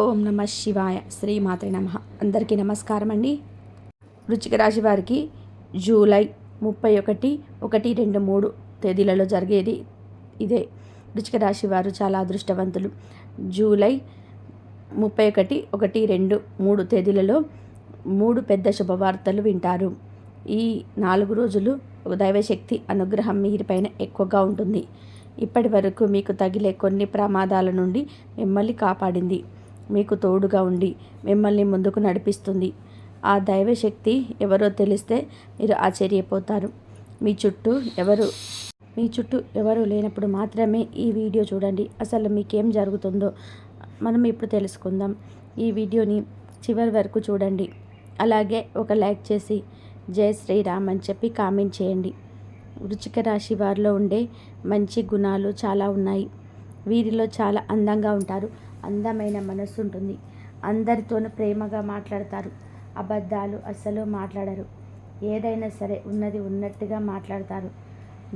ఓం నమ శివాయ శ్రీమాత్రి నమ. అందరికీ నమస్కారం అండి వృచ్చిక రాశి వారికి జూలై ముప్పై ఒకటి ఒకటి రెండు మూడు తేదీలలో జరిగేది ఇదే. వృచ్చిక రాశి వారు చాలా అదృష్టవంతులు. జూలై ముప్పై ఒకటి ఒకటి రెండు మూడు తేదీలలో మూడు పెద్ద శుభవార్తలు వింటారు. ఈ నాలుగు రోజులు దైవశక్తి అనుగ్రహం మీరిపైన ఎక్కువగా ఉంటుంది. ఇప్పటి వరకు మీకు తగిలే కొన్ని ప్రమాదాల నుండి మిమ్మల్ని కాపాడింది. మీకు తోడుగా ఉండి మిమ్మల్ని ముందుకు నడిపిస్తుంది. ఆ దైవశక్తి ఎవరో తెలిస్తే మీరు ఆశ్చర్యపోతారు. మీ చుట్టూ ఎవరు మీ చుట్టూ ఎవరు లేనప్పుడు మాత్రమే ఈ వీడియో చూడండి. అసలు మీకేం జరుగుతుందో మనం ఇప్పుడు తెలుసుకుందాం. ఈ వీడియోని చివరి వరకు చూడండి. అలాగే ఒక లైక్ చేసి జై శ్రీరామ్ అని చెప్పి కామెంట్ చేయండి. వృచిక రాశి వారిలో ఉండే మంచి గుణాలు చాలా ఉన్నాయి. వీరిలో చాలా అందంగా ఉంటారు. అందమైన మనస్సు ఉంటుంది అందరితోనూ ప్రేమగా మాట్లాడతారు. అబద్ధాలు అస్సలు మాట్లాడరు. ఏదైనా సరే ఉన్నది ఉన్నట్టుగా మాట్లాడతారు.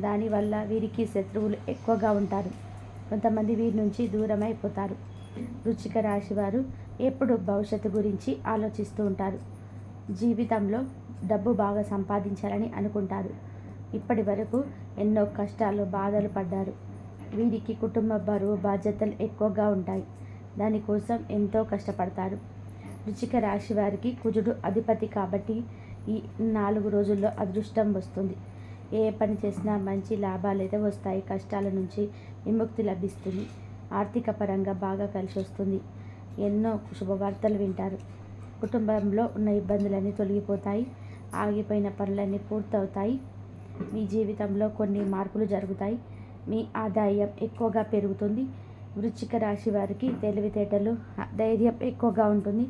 దానివల్ల వీరికి శత్రువులు ఎక్కువగా ఉంటారు. కొంతమంది వీరి నుంచి దూరమైపోతారు. రుచిక రాశి వారు ఎప్పుడు భవిష్యత్తు గురించి ఆలోచిస్తూ ఉంటారు. జీవితంలో డబ్బు బాగా సంపాదించాలని అనుకుంటారు. ఇప్పటి వరకు ఎన్నో కష్టాలు బాధలు పడ్డారు. వీరికి కుటుంబ బరువు బాధ్యతలు ఎక్కువగా ఉంటాయి. దానికోసం ఎంతో కష్టపడతారు. వృచ్చిక రాశి వారికి కుజుడు అధిపతి కాబట్టి ఈ నాలుగు రోజుల్లో అదృష్టం వస్తుంది. ఏ పని చేసినా మంచి లాభాలు అయితే వస్తాయి. కష్టాల నుంచి విముక్తి లభిస్తుంది. ఆర్థిక పరంగా బాగా కలిసి వస్తుంది. ఎన్నో శుభవార్తలు వింటారు. కుటుంబంలో ఉన్న ఇబ్బందులన్నీ తొలగిపోతాయి. ఆగిపోయిన పనులన్నీ పూర్తవుతాయి. మీ జీవితంలో కొన్ని మార్పులు జరుగుతాయి. మీ ఆదాయం ఎక్కువగా పెరుగుతుంది. వృచ్చిక రాశి వారికి తెలివితేటలు ధైర్యం ఎక్కువగా ఉంటుంది.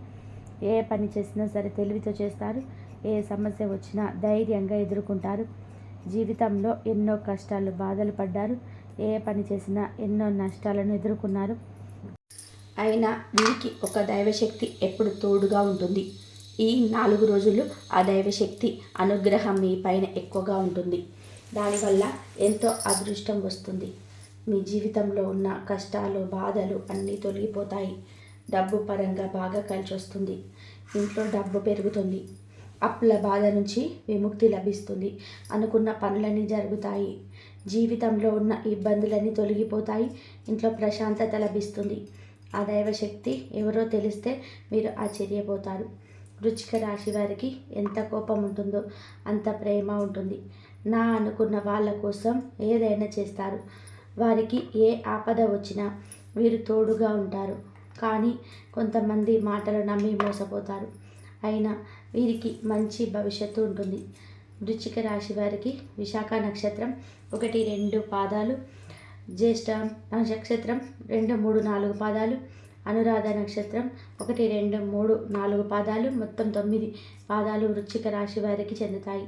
ఏ పని చేసినా సరే తెలివితో చేస్తారు. ఏ సమస్య వచ్చినా ధైర్యంగా ఎదుర్కొంటారు. జీవితంలో ఎన్నో కష్టాలు బాధలు పడ్డారు. ఏ పని చేసినా ఎన్నో నష్టాలను ఎదుర్కొన్నారు. అయినా వీరికి ఒక దైవశక్తి ఎప్పుడు తోడుగా ఉంటుంది. ఈ నాలుగు రోజులు ఆ దైవశక్తి అనుగ్రహం మీ పైన ఎక్కువగా ఉంటుంది. దానివల్ల ఎంతో అదృష్టం వస్తుంది. మీ జీవితంలో ఉన్న కష్టాలు బాధలు అన్నీ తొలగిపోతాయి. డబ్బు పరంగా బాగా కలిసి వస్తుంది ఇంట్లో డబ్బు పెరుగుతుంది. అప్పుల బాధ నుంచి విముక్తి లభిస్తుంది. అనుకున్న పనులన్నీ జరుగుతాయి. జీవితంలో ఉన్న ఇబ్బందులన్నీ తొలగిపోతాయి. ఇంట్లో ప్రశాంతత లభిస్తుంది. ఆ దైవశక్తి ఎవరో తెలిస్తే మీరు ఆశ్చర్యపోతారు. వృచ్చిక రాశి వారికి ఎంత కోపం ఉంటుందో అంత ప్రేమ ఉంటుంది. నా అనుకున్న వాళ్ళ కోసం ఏదైనా చేస్తారు. వారికి ఏ ఆపద వచ్చినా వీరు తోడుగా ఉంటారు. కానీ కొంతమంది మాటలు నమ్మి మోసపోతారు. అయినా వీరికి మంచి భవిష్యత్తు ఉంటుంది. వృచ్చిక రాశి వారికి విశాఖ నక్షత్రం ఒకటి రెండు పాదాలు జ్యేష్ఠ నక్షత్రం రెండు మూడు నాలుగు పాదాలు అనురాధ నక్షత్రం ఒకటి రెండు మూడు నాలుగు పాదాలు మొత్తం తొమ్మిది పాదాలు వృచ్చిక రాశి వారికి చెందుతాయి.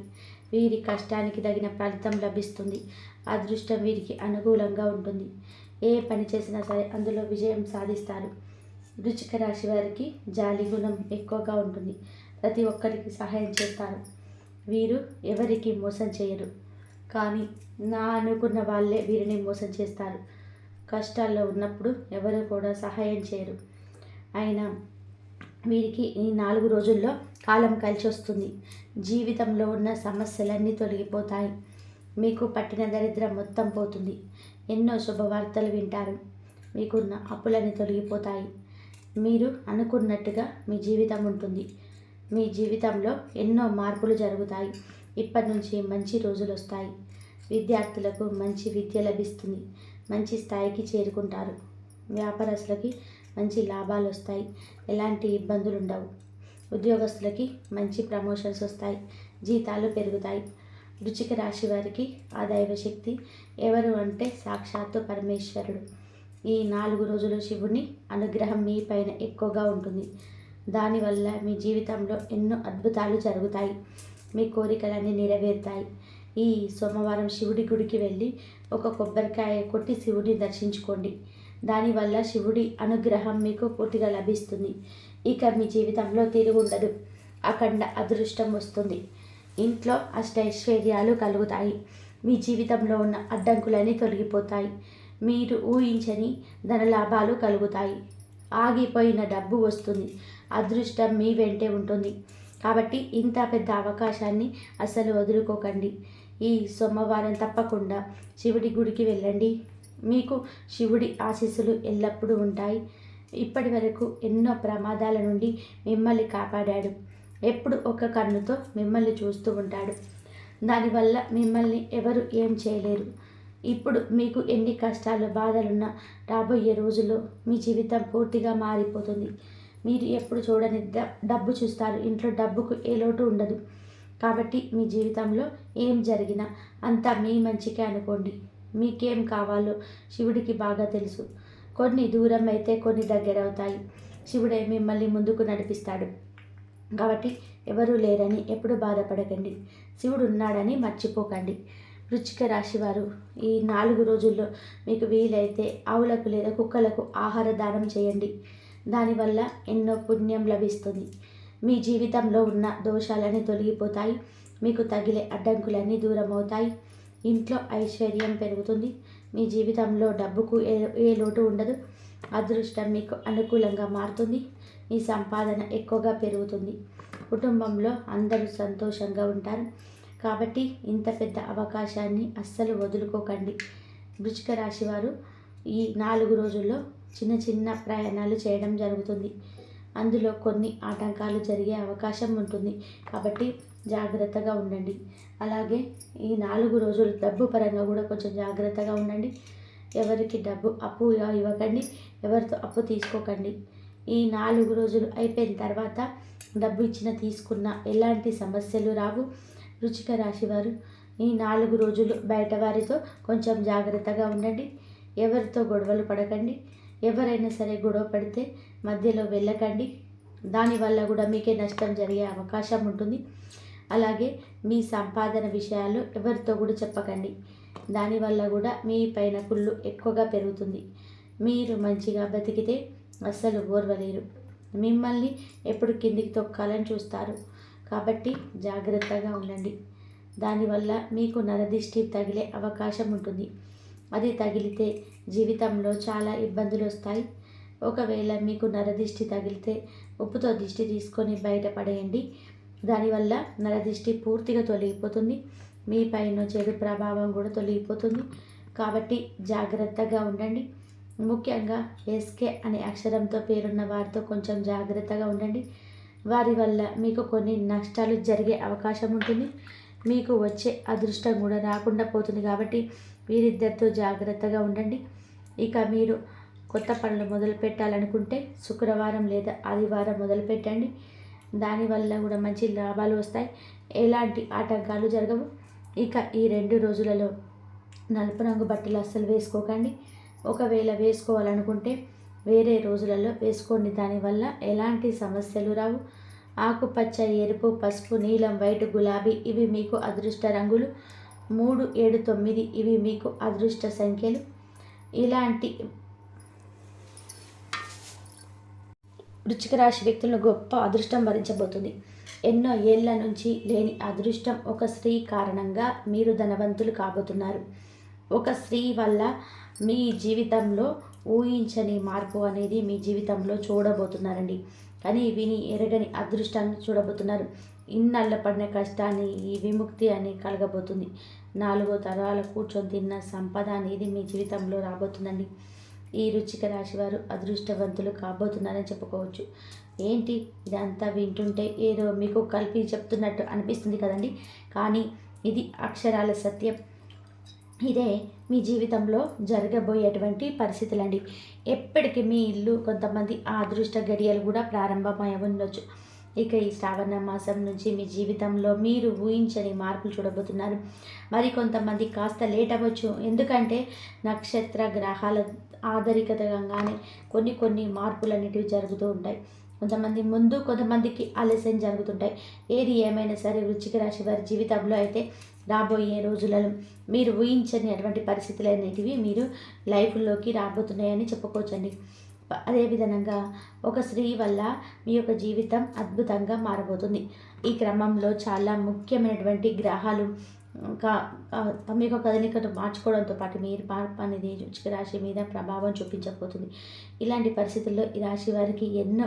వీరి కష్టానికి తగిన ఫలితం లభిస్తుంది. అదృష్టం వీరికి అనుకూలంగా ఉంటుంది. ఏ పని చేసినా సరే అందులో విజయం సాధిస్తారు. వృచ్చిక రాశి వారికి జాలి గుణం ఎక్కువగా ఉంటుంది. ప్రతి ఒక్కరికి సహాయం చేస్తారు. వీరు ఎవరికి మోసం చేయరు. కానీ నా అనుకున్న వాళ్ళే వీరిని మోసం చేస్తారు. కష్టాల్లో ఉన్నప్పుడు ఎవరు కూడా సహాయం చేయరు. అయినా వీరికి ఈ నాలుగు రోజుల్లో కాలం కలిసి వస్తుంది జీవితంలో ఉన్న సమస్యలన్నీ తొలగిపోతాయి. మీకు పట్టిన దరిద్రం మొత్తం పోతుంది. ఎన్నో శుభవార్తలు వింటారు. మీకున్న అప్పులన్నీ తొలగిపోతాయి. మీరు అనుకున్నట్టుగా మీ జీవితం ఉంటుంది. మీ జీవితంలో ఎన్నో మార్పులు జరుగుతాయి. ఇప్పటి నుంచి మంచి రోజులు వస్తాయి. విద్యార్థులకు మంచి విద్య లభిస్తుంది. మంచి స్థాయికి చేరుకుంటారు. వ్యాపారస్తులకి మంచి లాభాలు వస్తాయి. ఎలాంటి ఇబ్బందులు ఉండవు ఉద్యోగస్తులకి మంచి ప్రమోషన్స్ వస్తాయి. జీతాలు పెరుగుతాయి. రుచిక రాశి వారికి ఆ దైవశక్తి ఎవరు అంటే సాక్షాత్తు పరమేశ్వరుడు. ఈ నాలుగు రోజులు శివుని అనుగ్రహం మీ పైన ఎక్కువగా ఉంటుంది. దానివల్ల మీ జీవితంలో ఎన్నో అద్భుతాలు జరుగుతాయి. మీ కోరికలన్నీ నెరవేరుతాయి. ఈ సోమవారం శివుడి గుడికి వెళ్ళి ఒక కొబ్బరికాయ కొట్టి శివుడిని దర్శించుకోండి. దానివల్ల శివుడి అనుగ్రహం మీకు పూర్తిగా లభిస్తుంది. ఇక మీ జీవితంలో తిరుగుండదు అఖండ అదృష్టం వస్తుంది. ఇంట్లో అష్టైశ్వర్యాలు కలుగుతాయి. మీ జీవితంలో ఉన్న అడ్డంకులన్నీ తొలగిపోతాయి. మీరు ఊహించని ధనలాభాలు కలుగుతాయి. ఆగిపోయిన డబ్బు వస్తుంది. అదృష్టం మీ వెంటే ఉంటుంది. కాబట్టి ఇంత పెద్ద అవకాశాన్ని అసలు వదులుకోకండి. ఈ సోమవారం తప్పకుండా శివుడి గుడికి వెళ్ళండి. మీకు శివుడి ఆశీస్సులు ఎల్లప్పుడూ ఉంటాయి. ఇప్పటి వరకు ఎన్నో ప్రమాదాల నుండి మిమ్మల్ని కాపాడాడు. ఎప్పుడు ఒక కన్నుతో మిమ్మల్ని చూస్తూ ఉంటాడు. దానివల్ల మిమ్మల్ని ఎవరు ఏం చేయలేరు. ఇప్పుడు మీకు ఎన్ని కష్టాలు బాధలున్నా రాబోయే రోజుల్లో మీ జీవితం పూర్తిగా మారిపోతుంది. మీరు ఎప్పుడు చూడని డబ్బు చూస్తారు. ఇంట్లో డబ్బుకు ఏ లోటు ఉండదు. కాబట్టి మీ జీవితంలో ఏం జరిగినా అంతా మీ మంచికే అనుకోండి. మీకేం కావాలో శివుడికి బాగా తెలుసు. కొన్ని దూరం అయితే కొన్ని దగ్గర అవుతాయి. శివుడే మిమ్మల్ని ముందుకు నడిపిస్తాడు. కాబట్టి ఎవరూ లేరని ఎప్పుడు బాధపడకండి. శివుడు ఉన్నాడని మర్చిపోకండి. వృచ్చిక రాశి వారు ఈ నాలుగు రోజుల్లో మీకు వీలైతే ఆవులకు లేదా కుక్కలకు ఆహార దానం చేయండి. దానివల్ల ఎన్నో పుణ్యం లభిస్తుంది. మీ జీవితంలో ఉన్న దోషాలన్నీ తొలగిపోతాయి. మీకు తగిలే అడ్డంకులన్నీ దూరం అవుతాయి ఇంట్లో ఐశ్వర్యం పెరుగుతుంది. మీ జీవితంలో డబ్బుకు ఏ ఏ లోటు ఉండదు. అదృష్టం మీకు అనుకూలంగా మారుతుంది. మీ సంపాదన ఎక్కువగా పెరుగుతుంది. కుటుంబంలో అందరూ సంతోషంగా ఉంటారు. కాబట్టి ఇంత పెద్ద అవకాశాన్ని అస్సలు వదులుకోకండి. వృచిక రాశి వారు ఈ నాలుగు రోజుల్లో చిన్న చిన్న ప్రయాణాలు చేయడం జరుగుతుంది. అందులో కొన్ని ఆటంకాలు జరిగే అవకాశం ఉంటుంది. కాబట్టి జాగ్రత్తగా ఉండండి. అలాగే ఈ నాలుగు రోజులు డబ్బు పరంగా కూడా కొంచెం జాగ్రత్తగా ఉండండి. ఎవరికి డబ్బు అప్పు ఇవ్వకండి. ఎవరితో అప్పు తీసుకోకండి. ఈ నాలుగు రోజులు అయిపోయిన తర్వాత డబ్బు ఇచ్చిన తీసుకున్న ఎలాంటి సమస్యలు రావు. రుచిక రాశివారు ఈ నాలుగు రోజులు బయట వారితో కొంచెం జాగ్రత్తగా ఉండండి. ఎవరితో గొడవలు పడకండి. ఎవరైనా సరే గొడవ పడితే మధ్యలో వెళ్ళకండి. దానివల్ల కూడా మీకే నష్టం జరిగే అవకాశం ఉంటుంది. అలాగే మీ సంపాదన విషయాలు ఎవరితో కూడా చెప్పకండి. దానివల్ల కూడా మీ పైన కుళ్ళు ఎక్కువగా పెరుగుతుంది. మీరు మంచిగా బతికితే అస్సలు ఓర్వలేరు. మిమ్మల్ని ఎప్పుడు కిందికి తొక్కాలని చూస్తారు. కాబట్టి జాగ్రత్తగా ఉండండి. దానివల్ల మీకు నరదిష్టి తగిలే అవకాశం ఉంటుంది. అది తగిలితే జీవితంలో చాలా ఇబ్బందులు వస్తాయి. ఒకవేళ మీకు నరదిష్టి తగిలితే ఉప్పుతో దిష్టి తీసుకొని బయటపడేయండి దానివల్ల నరదిష్టి పూర్తిగా తొలగిపోతుంది. మీ పైన చెడు ప్రభావం కూడా తొలగిపోతుంది. కాబట్టి జాగ్రత్తగా ఉండండి. ముఖ్యంగా ఎస్కే అనే అక్షరంతో పేరున్న వారితో కొంచెం జాగ్రత్తగా ఉండండి. వారి వల్ల మీకు కొన్ని నష్టాలు జరిగే అవకాశం ఉంటుంది. మీకు వచ్చే అదృష్టం కూడా రాకుండా పోతుంది కాబట్టి వీరిద్దరితో జాగ్రత్తగా ఉండండి. ఇక మీరు కొత్త పనులు మొదలు పెట్టాలనుకుంటే శుక్రవారం లేదా ఆదివారం మొదలు పెట్టండి. దానివల్ల కూడా మంచి లాభాలు వస్తాయి. ఎలాంటి ఆటంకాలు జరగవు. ఇక ఈ రెండు రోజులలో నలుపు రంగు బట్టలు అస్సలు వేసుకోకండి. ఒకవేళ వేసుకోవాలనుకుంటే వేరే రోజులలో వేసుకోండి. దానివల్ల ఎలాంటి సమస్యలు రావు. ఆకుపచ్చ ఎరుపు పసుపు నీలం వైట్ గులాబీ ఇవి మీకు అదృష్ట రంగులు. మూడు ఏడు తొమ్మిది ఇవి మీకు అదృష్ట సంఖ్యలు. ఇలాంటి వృచ్చిక రాశి వ్యక్తులను గొప్ప అదృష్టం భరించబోతుంది. ఎన్నో ఏళ్ళ నుంచి లేని అదృష్టం ఒక స్త్రీ కారణంగా మీరు ధనవంతులు కాబోతున్నారు. ఒక స్త్రీ వల్ల మీ జీవితంలో ఊహించని మార్పు అనేది మీ జీవితంలో చూడబోతున్నారండి. కానీ విని ఎరగని అదృష్టాన్ని చూడబోతున్నారు. ఇన్నళ్ళ పడిన కష్టాన్ని ఈ విముక్తి అని కలగబోతుంది. నాలుగో తరాల కూర్చొని తిన్న సంపద అనేది మీ జీవితంలో రాబోతుందండి. ఈ రుచిక రాశి వారు అదృష్టవంతులు కాబోతున్నారని చెప్పుకోవచ్చు. ఏంటి? ఇదంతా వింటుంటే ఏదో మీకు కలిపి చెప్తున్నట్టు అనిపిస్తుంది కదండి. కానీ ఇది అక్షరాల సత్యం. ఇదే మీ జీవితంలో జరగబోయేటువంటి పరిస్థితులండి. ఎప్పటికీ మీ ఇల్లు కొంతమంది ఆ అదృష్ట గడియలు కూడా ప్రారంభమై ఉండొచ్చు. ఇక ఈ శ్రావణ మాసం నుంచి మీ జీవితంలో మీరు ఊహించని మార్పులు చూడబోతున్నారు. మరి కొంతమంది కాస్త లేట్ అవ్వచ్చు. ఎందుకంటే నక్షత్ర గ్రహాల ఆధారికతంగానే కొన్ని కొన్ని మార్పులు అనేటివి జరుగుతూ ఉంటాయి. కొంతమంది ముందు కొంతమందికి ఆలస్యం జరుగుతుంటాయి. ఏది ఏమైనా సరే వృచ్చిక రాశి వారి జీవితంలో అయితే రాబోయే రోజులలో మీరు ఊహించని అటువంటి పరిస్థితులు అనేటివి మీరు లైఫ్లోకి రాబోతున్నాయని చెప్పుకోవచ్చండి. అదేవిధంగా ఒక స్త్రీ వల్ల మీ యొక్క జీవితం అద్భుతంగా మారబోతుంది. ఈ క్రమంలో చాలా ముఖ్యమైనటువంటి గ్రహాలు తమ యొక్క కదలికను మార్చుకోవడంతో పాటు మీరు మార్పు అనేది రాశి మీద ప్రభావం చూపించకపోతుంది ఇలాంటి పరిస్థితుల్లో ఈ రాశి వారికి ఎన్నో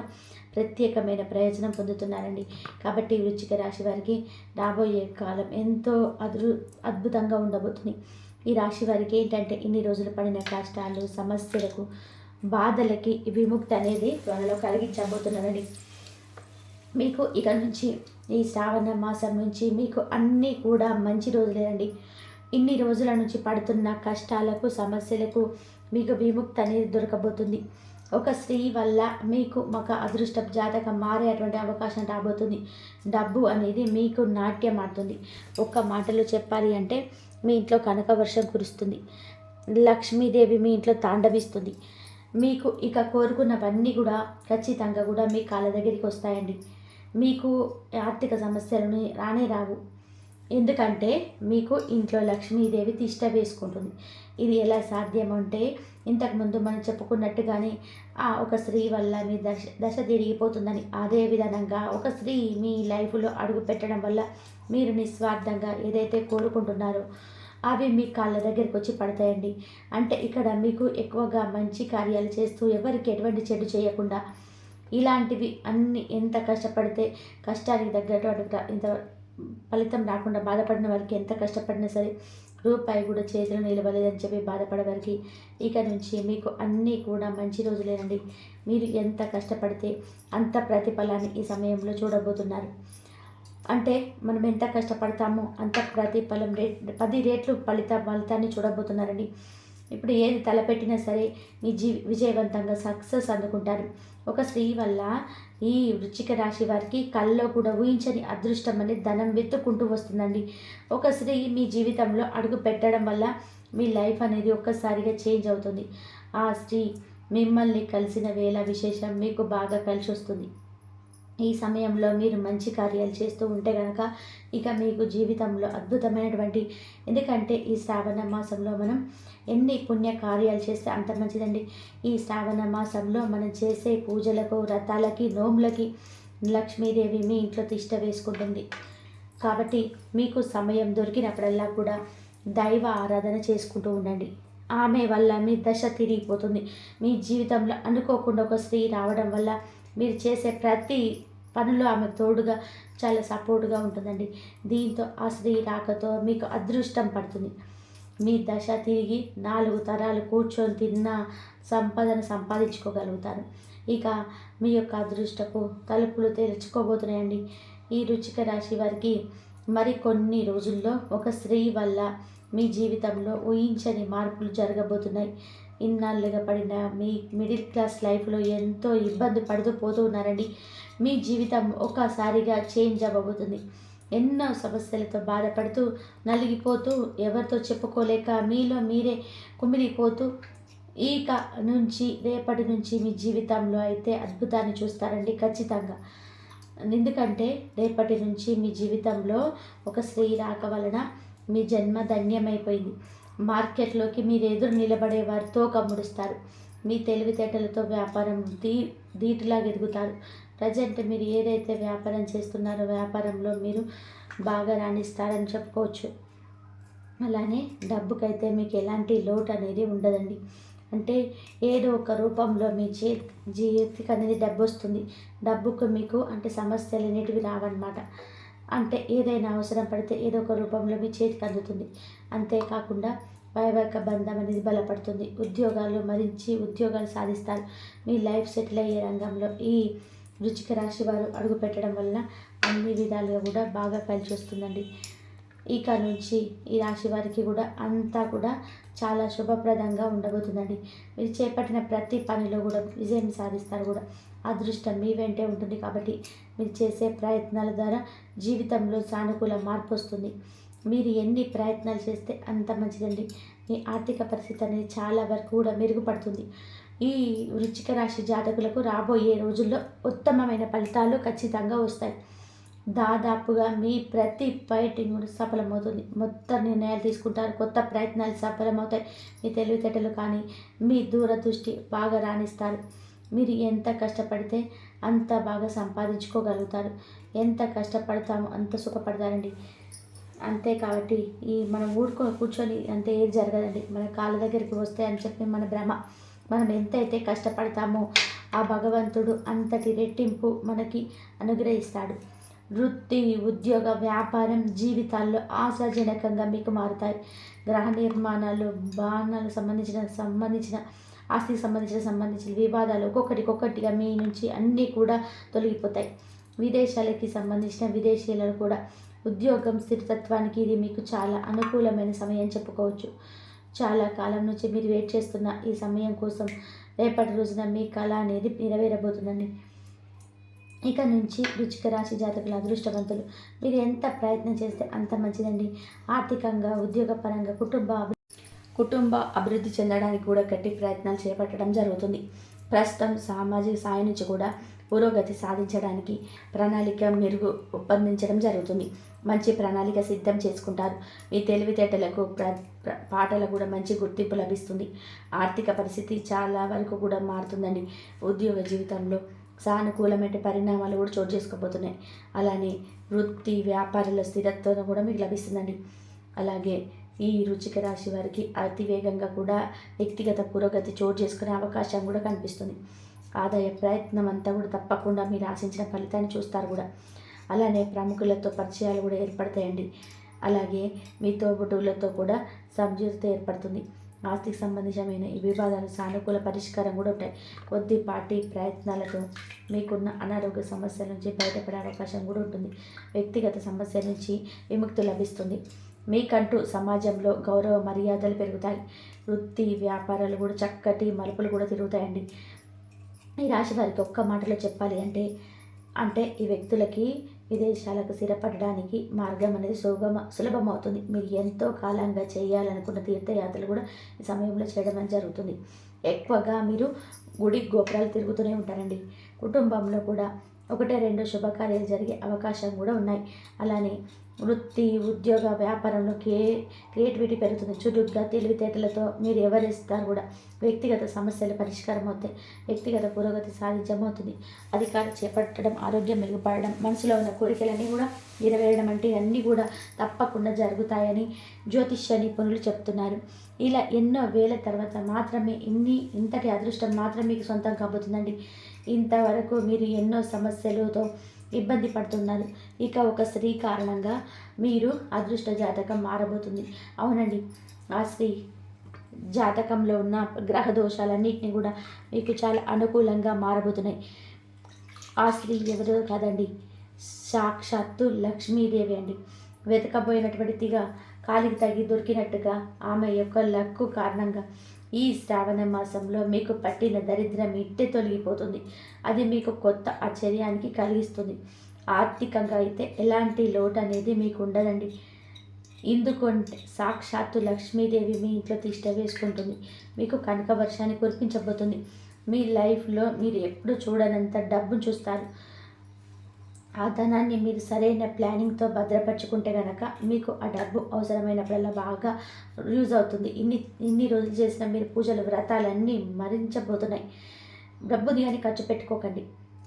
ప్రత్యేకమైన ప్రయోజనం పొందుతున్నారండి. కాబట్టి వృచ్చిక రాశి వారికి రాబోయే కాలం ఎంతో అదృ అద్భుతంగా ఉండబోతుంది. ఈ రాశి వారికి ఏంటంటే ఇన్ని రోజులు పడిన కష్టాలు సమస్యలకు బాధలకి విముక్తి అనేది త్వరలో కలిగించబోతున్నారండి. మీకు ఇక నుంచి ఈ శ్రావణ మాసం నుంచి మీకు అన్నీ కూడా మంచి రోజులేనండి. ఇన్ని రోజుల నుంచి పడుతున్న కష్టాలకు సమస్యలకు మీకు విముక్తి అనేది దొరకబోతుంది. ఒక స్త్రీ వల్ల మీకు ఒక అదృష్ట జాతకం మారేటువంటి అవకాశం రాబోతుంది. డబ్బు అనేది మీకు నాట్యం ఆడుతుంది. ఒక్క మాటలో చెప్పాలి అంటే మీ ఇంట్లో కనక వర్షం కురుస్తుంది. లక్ష్మీదేవి మీ ఇంట్లో తాండవిస్తుంది. మీకు ఇక కోరుకున్నవన్నీ కూడా ఖచ్చితంగా కూడా మీ కాళ్ళ దగ్గరికి వస్తాయండి. మీకు ఆర్థిక సమస్యలను రానే రావు. ఎందుకంటే మీకు ఇంట్లో లక్ష్మీదేవి తిష్ట వేసుకుంటుంది. ఇది ఎలా సాధ్యమంటే ఇంతకుముందు మనం చెప్పుకున్నట్టుగానే ఆ ఒక స్త్రీ వల్ల మీ దశ దశ తిరిగిపోతుందని అదే విధంగా ఒక స్త్రీ మీ లైఫ్లో అడుగు పెట్టడం వల్ల మీరు నిస్వార్థంగా ఏదైతే కోరుకుంటున్నారో అవి మీ కాళ్ళ దగ్గరికి వచ్చి పడతాయండి. అంటే ఇక్కడ మీకు ఎక్కువగా మంచి కార్యాలు చేస్తూ ఎవరికి ఎటువంటి చెడు చేయకుండా ఇలాంటివి అన్ని ఎంత కష్టపడితే కష్టానికి తగ్గట్టు అటు ఇంత ఫలితం రాకుండా బాధపడిన వారికి ఎంత కష్టపడినా సరే రూపాయి కూడా చేతిలో నిలవలేదని చెప్పి బాధపడేవారికి ఇక నుంచి మీకు అన్నీ కూడా మంచి రోజులేనండి. మీరు ఎంత కష్టపడితే అంత ప్రతిఫలాన్ని ఈ సమయంలో చూడబోతున్నారు. అంటే మనం ఎంత కష్టపడతామో అంత ప్రతిఫలం రేట్ పది రేట్లు ఫలిత ఫలితాన్ని చూడబోతున్నారండి. ఇప్పుడు ఏది తలపెట్టినా సరే మీ జీ విజయవంతంగా సక్సెస్ అందుకుంటారు. ఒక స్త్రీ వల్ల ఈ వృచ్చిక రాశి వారికి కల్లో కూడా ఊహించని అదృష్టం అనేది ధనం వెతుక్కుంటూ వస్తుందండి. ఒక స్త్రీ మీ జీవితంలో అడుగు పెట్టడం వల్ల మీ లైఫ్ అనేది ఒక్కసారిగా చేంజ్ అవుతుంది. ఆ స్త్రీ మిమ్మల్ని కలిసిన వేళ విశేషం మీకు బాగా కలిసి వస్తుంది ఈ సమయంలో మీరు మంచి కార్యాలు చేస్తూ ఉంటే కనుక ఇక మీకు జీవితంలో అద్భుతమైనటువంటి ఎందుకంటే ఈ శ్రావణ మాసంలో మనం ఎన్ని పుణ్య కార్యాలు చేస్తే అంత మంచిదండి. ఈ శ్రావణ మాసంలో మనం చేసే పూజలకు వ్రతాలకి నోములకి లక్ష్మీదేవి మీ ఇంట్లో తిష్ట వేసుకుంటుంది. కాబట్టి మీకు సమయం దొరికినప్పుడల్లా కూడా దైవ ఆరాధన చేసుకుంటూ ఉండండి. ఆమె వల్ల మీ దశ తిరిగిపోతుంది. మీ జీవితంలో అనుకోకుండా ఒక స్త్రీ రావడం వల్ల మీరు చేసే ప్రతి పనిలో ఆమె తోడుగా చాలా సపోర్ట్గా ఉంటుందండి. దీంతో ఆ స్త్రీ రాకతో మీకు అదృష్టం పడుతుంది. మీ దశ తిరిగి నాలుగు తరాలు కూర్చొని తిన్న సంపదను సంపాదించుకోగలుగుతారు. ఇక మీ యొక్క అదృష్టపు తలుపులు తెరుచుకోబోతున్నాయండి. ఈ రుచిక రాశి వారికి మరి కొన్ని రోజుల్లో ఒక స్త్రీ వల్ల మీ జీవితంలో ఊహించని మార్పులు జరగబోతున్నాయి. ఇన్నాళ్ళుగా పడిన మీ మిడిల్ క్లాస్ లైఫ్లో ఎంతో ఇబ్బంది పడుతూ పోతూ ఉన్నారండి. మీ జీవితం ఒక్కసారిగా చేంజ్ అవ్వబోతుంది. ఎన్నో సమస్యలతో బాధపడుతూ నలిగిపోతూ ఎవరితో చెప్పుకోలేక మీలో మీరే కుమిలిపోతూ ఈక నుంచి రేపటి నుంచి మీ జీవితంలో అయితే అద్భుతాన్ని చూస్తారండి ఖచ్చితంగా. ఎందుకంటే రేపటి నుంచి మీ జీవితంలో ఒక స్త్రీ రాక వలన మీ జన్మ ధన్యమైపోయింది. మార్కెట్లోకి మీరు ఎదురు నిలబడే వారితో కమ్ముడుస్తారు మీ తెలివితేటలతో వ్యాపారం దీ దీటిలాగా ఎదుగుతారు. ప్రజెంట్ మీరు ఏదైతే వ్యాపారం చేస్తున్నారో వ్యాపారంలో మీరు బాగా రాణిస్తారని చెప్పుకోవచ్చు. అలానే డబ్బుకైతే మీకు ఎలాంటి లోటు అనేది ఉండదండి. అంటే ఏదో ఒక రూపంలో మీ చే జీవితకి అనేది డబ్బు వస్తుంది డబ్బుకు మీకు అంటే సమస్యలు అనేటివి రావన్నమాట. అంటే ఏదైనా అవసరం పడితే ఏదో ఒక రూపంలో మీ చేతికి అందుతుంది. అంతేకాకుండా వైవాహిక బంధం అనేది బలపడుతుంది. ఉద్యోగాలు మరించి ఉద్యోగాలు సాధిస్తారు. మీ లైఫ్ సెటిల్ అయ్యే రంగంలో ఈ వృచ్చిక రాశి వారు అడుగు పెట్టడం వలన అన్ని విధాలుగా కూడా బాగా కలిసి వస్తుందండి ఇక నుంచి ఈ రాశి వారికి కూడా అంతా కూడా చాలా శుభప్రదంగా ఉండబోతుందండి. మీరు చేపట్టిన ప్రతి పనిలో కూడా విజయం సాధిస్తారు కూడా. అదృష్టం మీ వెంటే ఉంటుంది కాబట్టి మీరు చేసే ప్రయత్నాల ద్వారా జీవితంలో సానుకూల మార్పు వస్తుంది. మీరు ఎన్ని ప్రయత్నాలు చేస్తే అంత మంచిదండి. మీ ఆర్థిక పరిస్థితి అనేది చాలా వరకు కూడా మెరుగుపడుతుంది. ఈ వృచ్చిక రాశి జాతకులకు రాబోయే రోజుల్లో ఉత్తమమైన ఫలితాలు ఖచ్చితంగా వస్తాయి. దాదాపుగా మీ ప్రతి ఫైటింగ్ కూడా సఫలమవుతుంది. మొత్తం నిర్ణయాలు తీసుకుంటారు. కొత్త ప్రయత్నాలు సఫలమవుతాయి. మీ తెలివితేటలు కానీ మీ దూరదృష్టి బాగా రాణిస్తారు. మీరు ఎంత కష్టపడితే అంత బాగా సంపాదించుకోగలుగుతారు. ఎంత కష్టపడతామో అంత సుఖపడతారండి. అంతే కాబట్టి ఈ మనం ఊరుకో కూర్చొని అంతే ఏది జరగదండి. మన కాళ్ళ దగ్గరికి వస్తే అని చెప్పి మన భ్రమ. మనం ఎంతైతే కష్టపడతామో ఆ భగవంతుడు అంతటి రెట్టింపు మనకి అనుగ్రహిస్తాడు. వృత్తి ఉద్యోగ వ్యాపారం జీవితాల్లో ఆశాజనకంగా మీకు మారుతాయి. గ్రహ నిర్మాణాలు బాణాలకు సంబంధించిన సంబంధించిన ఆస్తికి సంబంధించిన సంబంధించిన వివాదాలు ఒక్కొక్కటికొక్కటిగా మీ నుంచి అన్నీ కూడా తొలగిపోతాయి. విదేశాలకి సంబంధించిన విదేశీయులను కూడా ఉద్యోగం స్థిరతత్వానికి ఇది మీకు చాలా అనుకూలమైన సమయం చెప్పుకోవచ్చు. చాలా కాలం నుంచి మీరు వెయిట్ చేస్తున్న ఈ సమయం కోసం రేపటి రోజున మీ కళ అనేది నెరవేరబోతుందండి. ఇక నుంచి రుచిక రాశి జాతకుల అదృష్టవంతులు. మీరు ఎంత ప్రయత్నం చేస్తే అంత మంచిదండి. ఆర్థికంగా ఉద్యోగపరంగా కుటుంబ కుటుంబ అభివృద్ధి చెందడానికి కూడా గట్టి ప్రయత్నాలు చేపట్టడం జరుగుతుంది. ప్రస్తుతం సామాజిక సాయం నుంచి కూడా పురోగతి సాధించడానికి ప్రణాళిక మెరుగు ఒప్పందించడం జరుగుతుంది. మంచి ప్రణాళిక సిద్ధం చేసుకుంటారు. మీ తెలివితేటలకు ప్ర పాటలకు కూడా మంచి గుర్తింపు లభిస్తుంది. ఆర్థిక పరిస్థితి చాలా వరకు కూడా మారుతుందండి. ఉద్యోగ జీవితంలో సానుకూలమైన పరిణామాలు కూడా చోటు చేసుకోబోతున్నాయి. అలానే వృత్తి వ్యాపారాల స్థిరత్వం కూడా మీకు లభిస్తుందండి. అలాగే ఈ రుచిక రాశి వారికి అతి వేగంగా కూడా వ్యక్తిగత పురోగతి చోటు చేసుకునే అవకాశం కూడా కనిపిస్తుంది. ఆదాయ ప్రయత్నం అంతా కూడా తప్పకుండా మీరు ఆశించిన ఫలితాన్ని చూస్తారు కూడా. అలానే ప్రముఖులతో పరిచయాలు కూడా ఏర్పడతాయండి. అలాగే మీ తోబుటూళ్ళతో కూడా సంజీవత ఏర్పడుతుంది. ఆస్తికి సంబంధించిన ఈ వివాదాలు సానుకూల పరిష్కారం కూడా ఉంటాయి. కొద్దిపాటి ప్రయత్నాలతో మీకున్న అనారోగ్య సమస్యల నుంచి బయటపడే అవకాశం కూడా ఉంటుంది. వ్యక్తిగత సమస్య నుంచి విముక్తి లభిస్తుంది. మీకంటూ సమాజంలో గౌరవ మర్యాదలు పెరుగుతాయి. వృత్తి వ్యాపారాలు కూడా చక్కటి మలుపులు కూడా తిరుగుతాయండి. ఈ రాశి వారికి ఒక్క మాటలో చెప్పాలి అంటే అంటే ఈ వ్యక్తులకి విదేశాలకు స్థిరపడడానికి మార్గం అనేది సుగమ సులభం అవుతుంది మీరు ఎంతో కాలంగా చేయాలనుకున్న తీర్థయాత్రలు కూడా ఈ సమయంలో చేయడం అనేది జరుగుతుంది. ఎక్కువగా మీరు గుడి గోపురాలు తిరుగుతూనే ఉంటారండి. కుటుంబంలో కూడా ఒకటే రెండు శుభకార్యాలు జరిగే అవకాశం కూడా ఉన్నాయి. అలానే వృత్తి ఉద్యోగ వ్యాపారంలో క్రియే క్రియేటివిటీ పెరుగుతుంది. చురుగ్గా తెలివితేటలతో మీరు ఎవరిస్తారు కూడా. వ్యక్తిగత సమస్యలు పరిష్కారం అవుతాయి వ్యక్తిగత పురోగతి సాధించమవుతుంది. అధికారం చేపట్టడం ఆరోగ్యం మెరుగుపడడం మనసులో ఉన్న కోరికలన్నీ కూడా నెరవేరడం అంటే అన్నీ కూడా తప్పకుండా జరుగుతాయని జ్యోతిష్య నిపుణులు చెప్తున్నారు. ఇలా ఎన్నో వేల తర్వాత మాత్రమే ఇన్ని ఇంతటి అదృష్టం మాత్రం మీకు సొంతం కాబోతుందండి. ఇంతవరకు మీరు ఎన్నో సమస్యలతో ఇబ్బంది పడుతున్నారు ఇక ఒక స్త్రీ కారణంగా మీరు అదృష్ట జాతకం మారబోతుంది. అవునండి. ఆ స్త్రీ జాతకంలో ఉన్న గ్రహ దోషాలన్నింటినీ కూడా మీకు చాలా అనుకూలంగా మారబోతున్నాయి. ఆ స్త్రీ ఎవరో కాదండి. సాక్షాత్తు లక్ష్మీదేవి అండి. వెతకబోయినటువంటిగా కాలికి తగి దొరికినట్టుగా ఆమె యొక్క లక్కు కారణంగా ఈ శ్రావణ మాసంలో మీకు పట్టిన దరిద్రం ఇట్టే తొలగిపోతుంది. అది మీకు కొత్త ఆశ్చర్యానికి కలిగిస్తుంది. ఆర్థికంగా అయితే ఎలాంటి లోటు అనేది మీకు ఉండదండి. ఎందుకంటే సాక్షాత్తు లక్ష్మీదేవి మీ ఇంట్లో తిష్ట వేసుకుంటుంది. మీకు కనక వర్షాన్ని కురిపించబోతుంది. మీ లైఫ్లో మీరు ఎప్పుడు చూడనంత డబ్బు చూస్తారు. ఆ ధనాన్ని మీరు సరైన ప్లానింగ్తో భద్రపరుచుకుంటే కనుక మీకు ఆ డబ్బు అవసరమైనప్పుడల్లా బాగా యూజ్ అవుతుంది. ఇన్ని ఇన్ని రోజులు చేసిన మీరు పూజలు వ్రతాలన్నీ మరించబోతున్నాయి. డబ్బుని కానీ ఖర్చు పెట్టుకోకండి.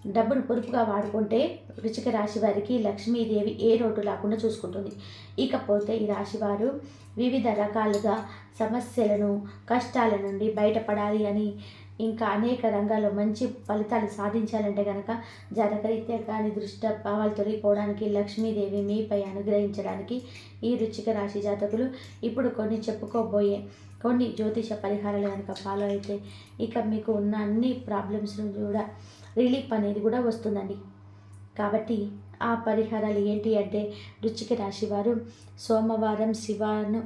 డబ్బును పొదుపుగా వాడుకుంటే రుచిక రాశి వారికి లక్ష్మీదేవి ఏ రోడ్డు లేకుండా చూసుకుంటుంది. ఇకపోతే ఈ రాశివారు వివిధ రకాలుగా సమస్యలను కష్టాల నుండి బయటపడాలి అని ఇంకా అనేక రంగాల్లో మంచి ఫలితాలు సాధించాలంటే కనుక జాతకరీత్యా కానీ దృష్ట భావాలు తొలగిపోవడానికి లక్ష్మీదేవి మీపై అనుగ్రహించడానికి ఈ రుచిక రాశి జాతకులు ఇప్పుడు కొన్ని చెప్పుకోబోయే కొన్ని జ్యోతిష పరిహారాలు కనుక ఫాలో అయితే ఇక మీకు ఉన్న అన్ని ప్రాబ్లమ్స్ కూడా రిలీఫ్ అనేది కూడా వస్తుందండి. కాబట్టి ఆ పరిహారాలు ఏంటి అంటే రుచిక రాశి వారు సోమవారం శివాను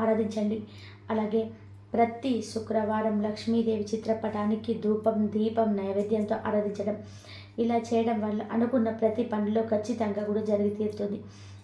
ఆరాధించండి. అలాగే ప్రతి శుక్రవారం లక్ష్మీదేవి చిత్రపటానికి ధూపం దీపం నైవేద్యంతో ఆరాధించడం. ఇలా చేయడం వల్ల అనుకున్న ప్రతి పనిలో ఖచ్చితంగా కూడా జరిగి తీరుతుంది.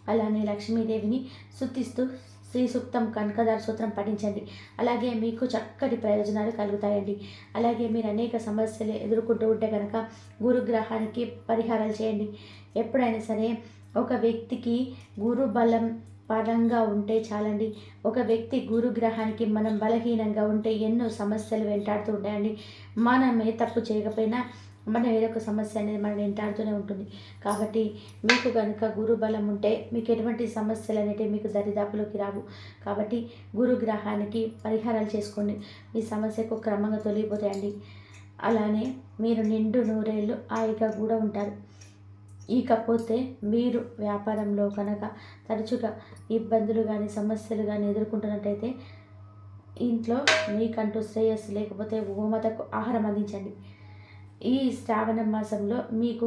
అలానే లక్ష్మీదేవిని శుద్ధిస్తూ శ్రీ సూక్తం కనకదార సూత్రం పఠించండి. అలాగే మీకు చక్కటి ప్రయోజనాలు కలుగుతాయండి. అలాగే మీరు అనేక సమస్యలు ఎదుర్కొంటూ ఉంటే కనుక గురుగ్రహానికి పరిహారాలు చేయండి. ఎప్పుడైనా సరే ఒక వ్యక్తికి గురు బలం పరంగా ఉంటే చాలండి. ఒక వ్యక్తి గురుగ్రహానికి మనం బలహీనంగా ఉంటే ఎన్నో సమస్యలు వెంటాడుతూ ఉంటాయండి. మనం ఏ తప్పు చేయకపోయినా మన ఏదో ఒక సమస్య అనేది మనం వెంటాడుతూనే ఉంటుంది. కాబట్టి మీకు కనుక గురు బలం ఉంటే మీకు ఎటువంటి సమస్యలు అనేటివి మీకు దరిదాపులోకి రావు. కాబట్టి గురు గ్రహానికి పరిహారాలు చేసుకోండి. మీ సమస్యకు క్రమంగా తొలగిపోతాయండి. అలానే మీరు నిండు నూరేళ్ళు హాయిగా కూడా ఉంటారు. ఇకపోతే మీరు వ్యాపారంలో కనుక తరచుగా ఇబ్బందులు కానీ సమస్యలు కానీ ఎదుర్కొంటున్నట్టయితే ఇంట్లో మీకంటూ శ్రేయస్సు లేకపోతే గోమాతకు ఆహారం అందించండి. ఈ శ్రావణ మాసంలో మీకు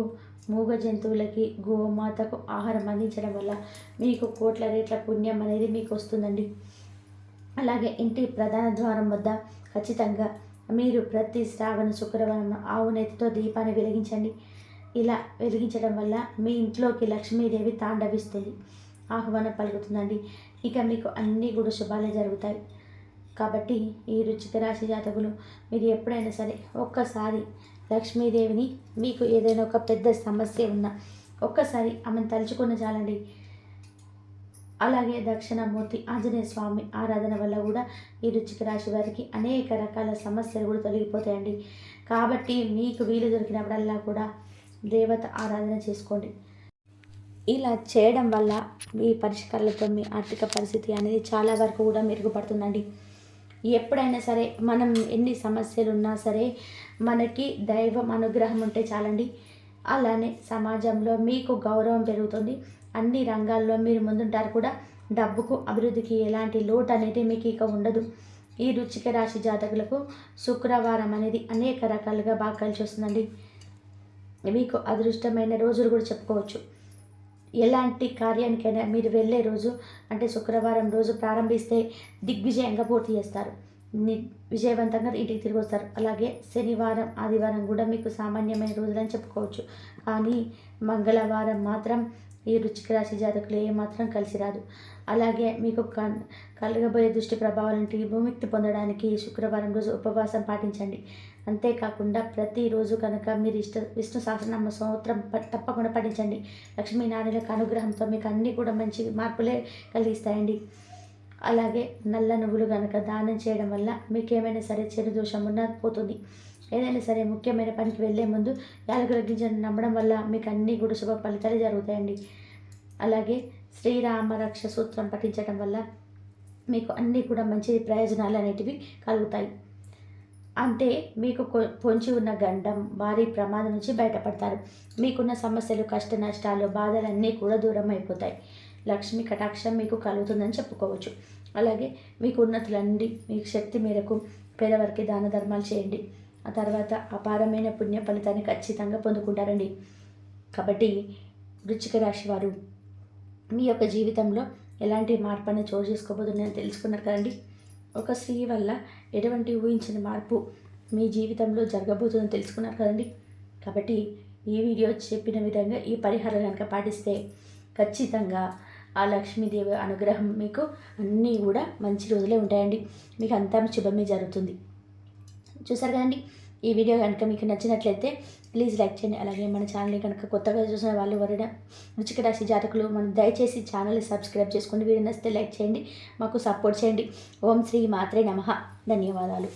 మూగ జంతువులకి గోమాతకు ఆహారం అందించడం వల్ల మీకు కోట్ల రేట్ల పుణ్యం అనేది మీకు వస్తుందండి. అలాగే ఇంటి ప్రధాన ద్వారం వద్ద ఖచ్చితంగా మీరు ప్రతి శ్రావణ శుక్రవారం ఆవు నెత్తితో దీపాన్ని వెలిగించండి. ఇలా వెలిగించడం వల్ల మీ ఇంట్లోకి లక్ష్మీదేవి తాండవిస్తుంది ఆహ్వానం పలుకుతుందండి. ఇక మీకు అన్నీ కూడా శుభాలే జరుగుతాయి. కాబట్టి ఈ రుచిక రాశి జాతకులు మీరు ఎప్పుడైనా సరే ఒక్కసారి లక్ష్మీదేవిని మీకు ఏదైనా ఒక పెద్ద సమస్య ఉన్నా ఒక్కసారి ఆమెను తలుచుకున్న చాలండి. అలాగే దక్షిణమూర్తి ఆంజనేయ స్వామి ఆరాధన వల్ల కూడా ఈ రుచిక రాశి వారికి అనేక రకాల సమస్యలు కూడా తొలగిపోతాయండి. కాబట్టి మీకు వీలు దొరికినప్పుడల్లా కూడా దేవత ఆరాధన చేసుకోండి. ఇలా చేయడం వల్ల మీ పరిష్కారాలతో మీ ఆర్థిక పరిస్థితి అనేది చాలా వరకు కూడా మెరుగుపడుతుందండి. ఎప్పుడైనా సరే మనం ఎన్ని సమస్యలు ఉన్నా సరే మనకి దైవం అనుగ్రహం ఉంటే చాలండి. అలానే సమాజంలో మీకు గౌరవం పెరుగుతుంది. అన్ని రంగాల్లో మీరు ముందుంటారు కూడా. డబ్బుకు అభివృద్ధికి ఎలాంటి లోటు అనేది మీకు ఇక ఉండదు. ఈ రుచిక రాశి జాతకులకు శుక్రవారం అనేది అనేక రకాలుగా బాగా కలిసి వస్తుందండి. మీకు అదృష్టమైన రోజులు కూడా చెప్పుకోవచ్చు. ఎలాంటి కార్యానికైనా మీరు వెళ్ళే రోజు అంటే శుక్రవారం రోజు ప్రారంభిస్తే దిగ్విజయంగా పూర్తి చేస్తారు. ని విజయవంతంగా ఇంటికి తిరిగి వస్తారు. అలాగే శనివారం ఆదివారం కూడా మీకు సామాన్యమైన రోజులని చెప్పుకోవచ్చు. కానీ మంగళవారం మాత్రం ఈ రుచిక రాశి జాతకులు ఏమాత్రం కలిసి రాదు. అలాగే మీకు కలగబోయే దృష్టి ప్రభావాలంటే భూమిక్తి పొందడానికి శుక్రవారం రోజు ఉపవాసం పాటించండి. అంతేకాకుండా ప్రతిరోజు కనుక మీరు ఇష్ట విష్ణు సహస్రనామ సంవత్సరం తప్పకుండా పఠించండి. లక్ష్మీనారాయణకు అనుగ్రహంతో మీకు అన్నీ కూడా మంచి మార్పులే కలిగిస్తాయండి. అలాగే నల్ల నువ్వులు కనుక దానం చేయడం వల్ల మీకు ఏమైనా సరే చెడు దోషం ఉన్న పోతుంది. ఏదైనా సరే ముఖ్యమైన పనికి వెళ్ళే ముందు యాలకుల గింజను నమ్మడం వల్ల మీకు అన్నీ కూడా శుభ ఫలితాలు జరుగుతాయండి. అలాగే శ్రీరామ రక్ష సూత్రం పఠించడం వల్ల మీకు అన్నీ కూడా మంచి ప్రయోజనాలు అనేటివి కలుగుతాయి. అంటే మీకు పొంచి ఉన్న గండం భారీ ప్రమాదం నుంచి బయటపడతారు. మీకున్న సమస్యలు కష్ట నష్టాలు బాధలన్నీ కూడా దూరం అయిపోతాయి. లక్ష్మి కటాక్షం మీకు కలుగుతుందని చెప్పుకోవచ్చు. అలాగే మీకు ఉన్నతులన్నీ మీకు శక్తి మేరకు పేదవారికి దాన ధర్మాలు చేయండి. ఆ తర్వాత అపారమైన పుణ్య ఫలితాన్ని ఖచ్చితంగా పొందుకుంటారండి. కాబట్టి వృచ్చిక రాశి వారు మీ యొక్క జీవితంలో ఎలాంటి మార్పుని చోటు చేసుకోబోతుందని తెలుసుకున్నారు కదండి? ఒక స్త్రీ వల్ల ఎటువంటి ఊహించిన మార్పు మీ జీవితంలో జరగబోతుందని తెలుసుకున్నారు కదండి? కాబట్టి ఈ వీడియో చెప్పిన విధంగా ఈ పరిహారం కనుక పాటిస్తే ఖచ్చితంగా ఆ లక్ష్మీదేవి అనుగ్రహం మీకు అన్నీ కూడా మంచి రోజులే ఉంటాయండి. మీకు అంతా శుభమే జరుగుతుంది. చూసారు కదండి? ఈ వీడియో కనుక మీకు నచ్చినట్లయితే ప్లీజ్ లైక్ చేయండి. అలాగే మన ఛానల్ని కనుక కొత్తగా చూసిన వాళ్ళు ఎవరైనా రుచికి రాశి జాతకులు మనం దయచేసి ఛానల్ని సబ్స్క్రైబ్ చేసుకోండి వీడియో నచ్చితే లైక్ చేయండి. మాకు సపోర్ట్ చేయండి. ఓం శ్రీ మాత్రే నమ. ధన్యవాదాలు.